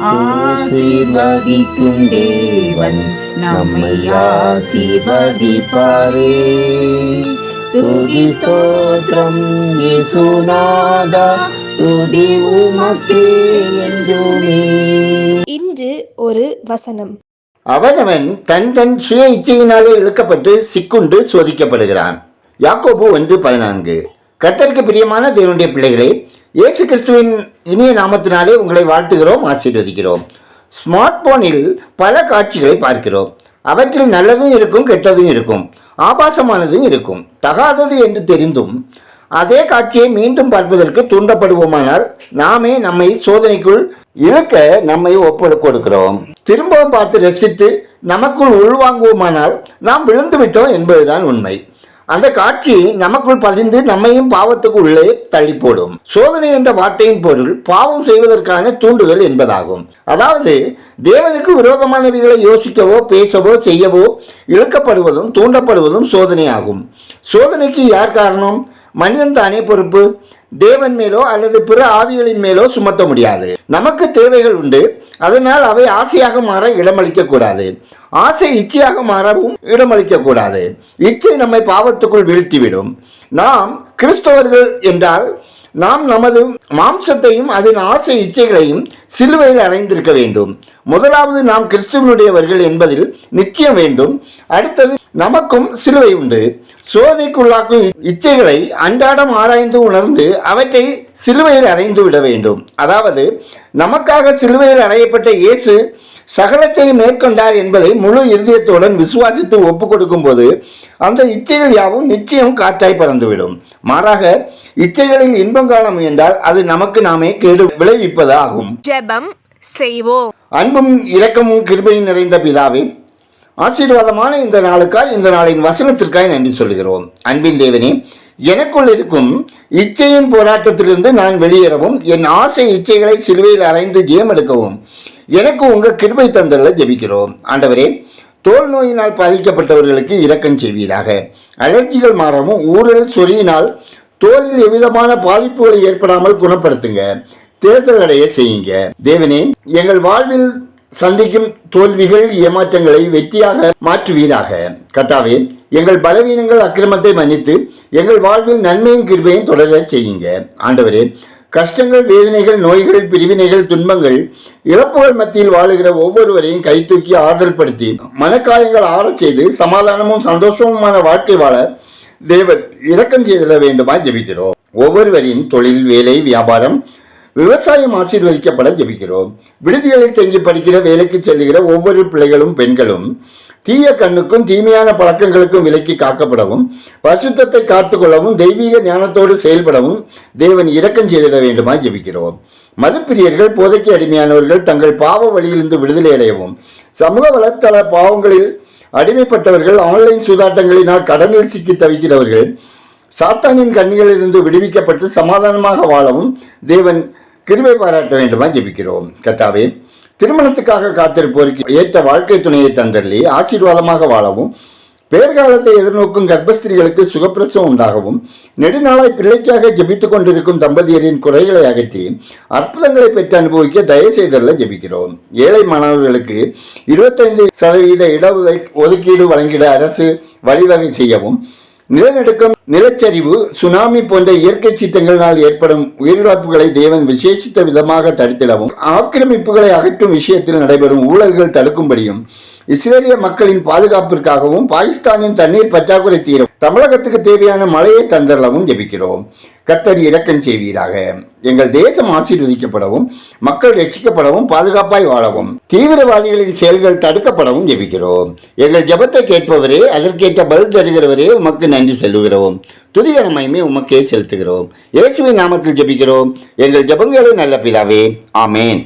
ஆசீர்வதிக்கும் தேவன் நம்மை ஆசீர்வதிப்பாரே. துதி ஸ்தோத்திரம் இயேசுநாதா துதி உமக்கே என்றுமே. இன்று ஒரு வசனம். அவனவன் தன் தன் சுய இச்சையினாலே இழுக்கப்பட்டு சிக்குண்டு சோதிக்கப்படுகிறான். யாக்கோபு ஒன்று பதினான்கு. கத்தருக்கு பிரியமான தேவனுடைய பிள்ளைகளே இயேசு கிறிஸ்துவின் இனிய நாமத்தினாலே உங்களை வாழ்த்துகிறோம் ஆசீர்வதிக்கிறோம். ஸ்மார்ட் போனில் பல காட்சிகளை பார்க்கிறோம். அவற்றில் நல்லதும் இருக்கும் கெட்டதும் இருக்கும். ஆபாசமானதும் இருக்கும். தகாதது என்று தெரிந்தும் அதே காட்சியை மீண்டும் பார்ப்பதற்கு தூண்டப்படுவோமானால் நாமே நம்மை சோதனைக்குள் இழுக்க நம்மை ஒப்பு கொடுக்கிறோம். திரும்பவும் பார்த்து ரசித்து நமக்குள் உள்வாங்குவோமானால் நாம் விழுந்து விட்டோம் என்பதுதான் உண்மை. அந்த காட்சி நமக்குள் பதிந்து நம்மையும் பாவத்துக்கு உள்ளே தள்ளி போடும் சோதனை என்ற வார்த்தையின் பொருள் பாவம் செய்வதற்கான தூண்டுதல் என்பதாகும். அதாவது தேவனுக்கு விரோதமானவைகளை யோசிக்கவோ பேசவோ செய்யவோ இழுக்கப்படுவதும் தூண்டப்படுவதும் சோதனையாகும். சோதனைக்கு யார் காரணம்? மனிதன் தானே பொறுப்பு. தேவன் மேலோ அல்லது பிற ஆவிகளின் மேலோ சுமத்த முடியாது. நமக்கு தேவைகள் உண்டு. அதனால் அவை ஆசையாக மாற இடமளிக்க கூடாது. ஆசை இச்சையாக மாறவும் இடமளிக்க கூடாது. இச்சை நம்மை பாவத்துக்குள் வீழ்த்திவிடும். நாம் கிறிஸ்தவர்கள் என்றால் நாம் நமது மாம்சத்தையும் அதன் ஆசை இச்சைகளையும் சிலுவையில் அடைந்திருக்க வேண்டும். முதலாவது நாம் கிறிஸ்துவனுடையவர்கள் என்பதில் நிச்சயம் வேண்டும். அடுத்தது நமக்கும் சிலுவை உண்டு. சோதனைக்குள்ளாக்கும் இச்சைகளை அன்றாடம் ஆராய்ந்து உணர்ந்து அவற்றை சிலுவையில் அறைந்து விட வேண்டும். அதாவது நமக்காக சிலுவையில் அறையப்பட்ட இயேசு சகலத்தை மேற்கொண்டார் என்பதை முழு இருதயத்துடன் விசுவாசித்து ஒப்பு கொடுக்கும்போது அந்த இச்சைகள் யாவும் நிச்சயம் காற்றாய் பறந்துவிடும். மாறாக இச்சைகளில் இன்பம் காண முயன்றால் அது நமக்கு நாமே கேடு விளைவிப்பது ஆகும் ஜெபம் செய்வோம். அன்பும் இரக்கமும் கிருபையும் நிறைந்த பிதாவே ஆசீர்வாதமான இந்த நாளுக்காய் இந்த நாளின் வசனத்திற்காய் நன்றி சொல்கிறோம். அன்பின் தேவனே எனக்குள் இருக்கும் இச்சையின் போராட்டத்திலிருந்து நான் வெளியேறவும் என் ஆசை இச்சைகளை சிலுவையில் அரைந்து ஜெயம் எடுக்கவும் எனக்கு உங்கள் கிருபை தந்தரில் ஜெபிக்கிறோம். ஆண்டவரே தோல் நோயினால் பாதிக்கப்பட்டவர்களுக்கு இரக்கம் செய்வீராக. அலர்ஜிகள் மாறவும் ஊழல் சொறியினால் தோலில் எவ்விதமான பாதிப்புகளை ஏற்படாமல் குணப்படுத்துங்க. தேர்தல் அடைய செய்யுங்க. தேவனே எங்கள் வாழ்வில் சந்திக்கும் தோல்விகள் ஏமாற்றங்களை வெற்றியாக மாற்றுவீராக. கத்தாவே எங்கள் பலவீனங்கள் அக்கிரமத்தை மன்னித்து எங்கள் வாழ்வில் நன்மையும் கிருபையும் தொடர செய்யுங்க. ஆண்டவரே கஷ்டங்கள் வேதனைகள் நோய்கள் பிரிவினைகள் துன்பங்கள் இழப்புகள் மத்தியில் வாழுகிற ஒவ்வொருவரையும் கை தூக்கி ஆறுதல் படுத்தி மனக்காயங்கள் ஆறச் செய்து சமாதானமும் சந்தோஷமுமான வாழ்க்கை வாழ தேவர் இரக்கம் செய்திட வேண்டுமா ஜெபிக்கிறோம். ஒவ்வொருவரின் தொழில் வேலை வியாபாரம் விவசாயம் ஆசீர்வதிக்கப்பட ஜெபிக்கிறோம். விடுதிகளில் தங்கி படிக்கிற வேலைக்கு செல்லுகிற ஒவ்வொரு பிள்ளைகளும் பெண்களும் தீய கண்ணுக்கும் தீமையான பழக்கங்களுக்கும் விலக்கி காக்கப்படவும் பசுத்தத்தை காத்துக்கொள்ளவும் தெய்வீக ஞானத்தோடு செயல்படவும் தேவன் இரக்கம் செய்திட வேண்டுமா ஜெபிக்கிறோம். மதுப்பிரியர்கள் போதைக்கு அடிமையானவர்கள் தங்கள் பாவ வழியிலிருந்து விடுதலை அடையவும் சமூக வலைத்தள பாவங்களில் அடிமைப்பட்டவர்கள் ஆன்லைன் சூதாட்டங்களினால் கடனில் சிக்கி தவிக்கிறவர்கள் சாத்தானின் கண்ணிகளிலிருந்து விடுவிக்கப்பட்டு சமாதானமாக வாழவும் தேவன் கிருபை பாராட்ட வேண்டுமா ஜெபிக்கிறோம். கத்தாவே திருமணத்துக்காக காத்திருப்போருக்கு ஏற்ற வாழ்க்கை துணையை தந்தரலி ஆசீர்வாதமாக வாழவும் பேர்காலத்தை எதிர்நோக்கும் கர்ப்பஸ்திரிகளுக்கு சுகப்பிரசவம் உண்டாகவும் நெடுநாளாய் பிள்ளைக்காக ஜெபித்துக் கொண்டிருக்கும் தம்பதியரின் குறைகளை அகற்றி அற்புதங்களை பெற்று அனுபவிக்க தயவு செய்தல்ல ஜெபிக்கிறோம். ஏழை மாணவர்களுக்கு இருபத்தைந்து சதவீத இட ஒதுக்கீடு வழங்கிட அரசு வழிவகை செய்யவும் நிலநடுக்கம் நிலச்சரிவு சுனாமி போன்ற இயற்கை சீற்றங்களினால் ஏற்படும் உயிரிழப்புகளை தேவன் விசேஷித்த விதமாக தடுத்திடவும் ஆக்கிரமிப்புகளை அகற்றும் விஷயத்தில் நடைபெறும் ஊழல்கள் தடுக்கும்படியும் இஸ்ரேலிய மக்களின் பாதுகாப்பிற்காகவும் பாகிஸ்தானின் தண்ணீர் பற்றாக்குறை தீரும் தமிழகத்துக்கு தேவையான மழையை தந்தரளவும் ஜெபிக்கிறோம். கத்தர் இரக்கம் செய்வீராக. எங்கள் தேசம் ஆசீர்வதிக்கப்படவும் மக்கள் ரட்சிக்கப்படவும் பாதுகாப்பாய் வாழவும் தீவிரவாதிகளின் செயல்கள் தடுக்கப்படவும் ஜெபிக்கிறோம். எங்கள் ஜபத்தை கேட்பவரே அதற்கேற்ற பதில் தருகிறவரே உமக்கு நன்றி செல்லுகிறோம் துதிகரமையுமே உமக்கே செலுத்துகிறோம். இயேசுவின் நாமத்தில் ஜெபிக்கிறோம். எங்கள் ஜபங்களே நல்ல பிதாவே. ஆமேன்.